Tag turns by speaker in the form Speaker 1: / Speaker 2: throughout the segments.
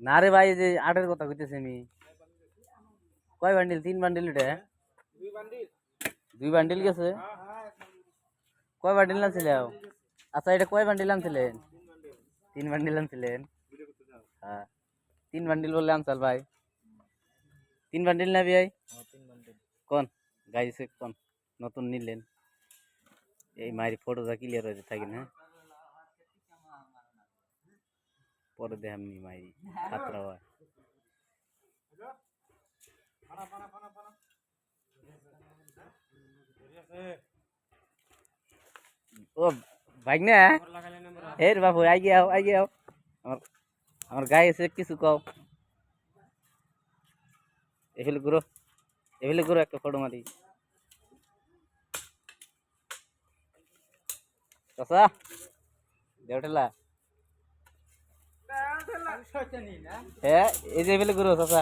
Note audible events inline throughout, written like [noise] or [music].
Speaker 1: না রে ভাই এই যে আটের কথা কইতেছি আমি কয় বান্ডিল তিন বান্ডিল এটা দুই বান্ডিল গেছে কয় বান্ডিল আনছিলে আচ্ছা এটা কয় বান্ডিল আনছিলেন তিন বান্ডিল আনছিলেন হ্যাঁ তিন বান্ডিল বললে আনসাল ভাই তিন বান্ডিল না ভাই কোন গাইছে কোন নতুন নিলেন এই মায়ের ফটোটা ক্লিয়ার হয়ে থাকি না পরে দেখামনি মাইরি খাতরা হয় ও বাইক না হে রে বাবু আই গিয়ে আই গিয়ে আমার আমার গায়ে এসে কিছু কও এফেলে গুরো এফেলে গুরো একটা ফটো মারি চাচা দেওটেলা হ্যাঁ? এই যে এফেলে গুরো চাচা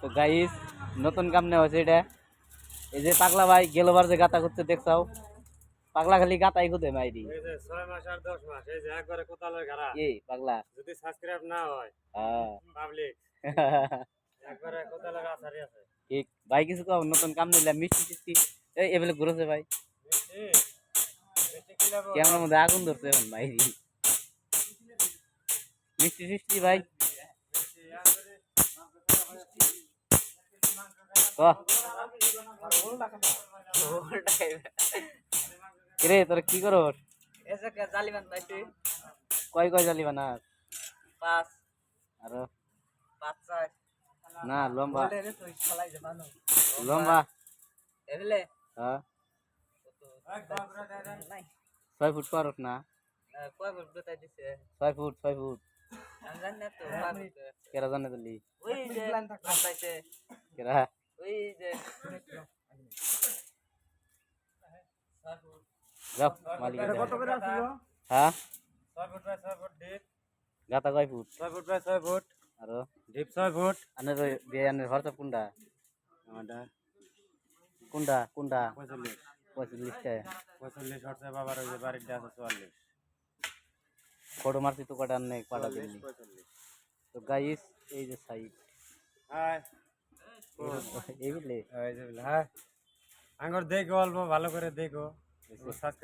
Speaker 1: তো গাইস নতুন কাম নেওয়া হয়েছে এটা। এই যে পাগলা ভাই গেলবার যে গাতা করতে দেখছাও? পাগলা খালি গাতাই খুদে মাইরি।
Speaker 2: ছয় মাস আর দশ মাস এই যে একবারে কোতালের ঘাড়া।
Speaker 1: এই পাগলা?
Speaker 2: যদি সাবস্ক্রাইব না হয়
Speaker 1: হ্যাঁ।
Speaker 2: পাবলিক [laughs] একবারে কোতালের আসারি আছে।
Speaker 1: ঠিক। ভাই কিছু কও নতুন কাম নিলাম মিষ্টি টিষ্টি এই এবেলে ঘুরেছে ভাই।
Speaker 2: মিষ্টি?
Speaker 1: ক্যামেরার মধ্যে আগুন ধরছে এখন মিষ্টি টিষ্টি ভাই।
Speaker 2: মিষ্টি একবারে
Speaker 1: ক? কিরে তোর কি করস
Speaker 3: কে জালিমান পাইছি
Speaker 1: কয় কয় জালি বানা
Speaker 3: পাঁচ।
Speaker 1: আর?
Speaker 3: পাঁচ ছয়।
Speaker 1: না লম্বা।
Speaker 3: রে তুই
Speaker 1: লম্বা।
Speaker 3: এগুলে
Speaker 1: হ্যাঁ
Speaker 2: এক বাবরা দেয় দেন
Speaker 3: নাই
Speaker 1: ছয় ফুট পারস না।
Speaker 3: কয় ফুট বেতাই দিছে?
Speaker 1: ছয় ফুট ছয় ফুট।
Speaker 3: আমি জানি না তো ফুট।
Speaker 1: কেরা জানে তুলি
Speaker 3: ওই যে
Speaker 1: কেরা
Speaker 3: ওই যে।
Speaker 1: যাও মালিক
Speaker 2: কত করে আসলো
Speaker 1: হ্যাঁ
Speaker 2: ছয় ফুট ছয় ডিপ
Speaker 1: গাতা কয় ফুট?
Speaker 2: ছয় ফুট বাই ছয় ফুট।
Speaker 1: আর
Speaker 2: ডিপ ছয় ফুট।
Speaker 1: ওই বিয়ে কোনটা? কোনটা কোনটা?
Speaker 2: পঁয়তাল্লিশ পঁয়তাল্লিশ হচ্ছে বাবার ওই যে বাড়িটা আছে চুয়াল্লিশ।
Speaker 1: ফটো মারছি তো কটা নেই কটা দিলি তো গাইস এই যে সাইড এই বুঝলে
Speaker 2: হ্যাঁ আঙ্গর দেখো অল্প ভালো করে দেখো।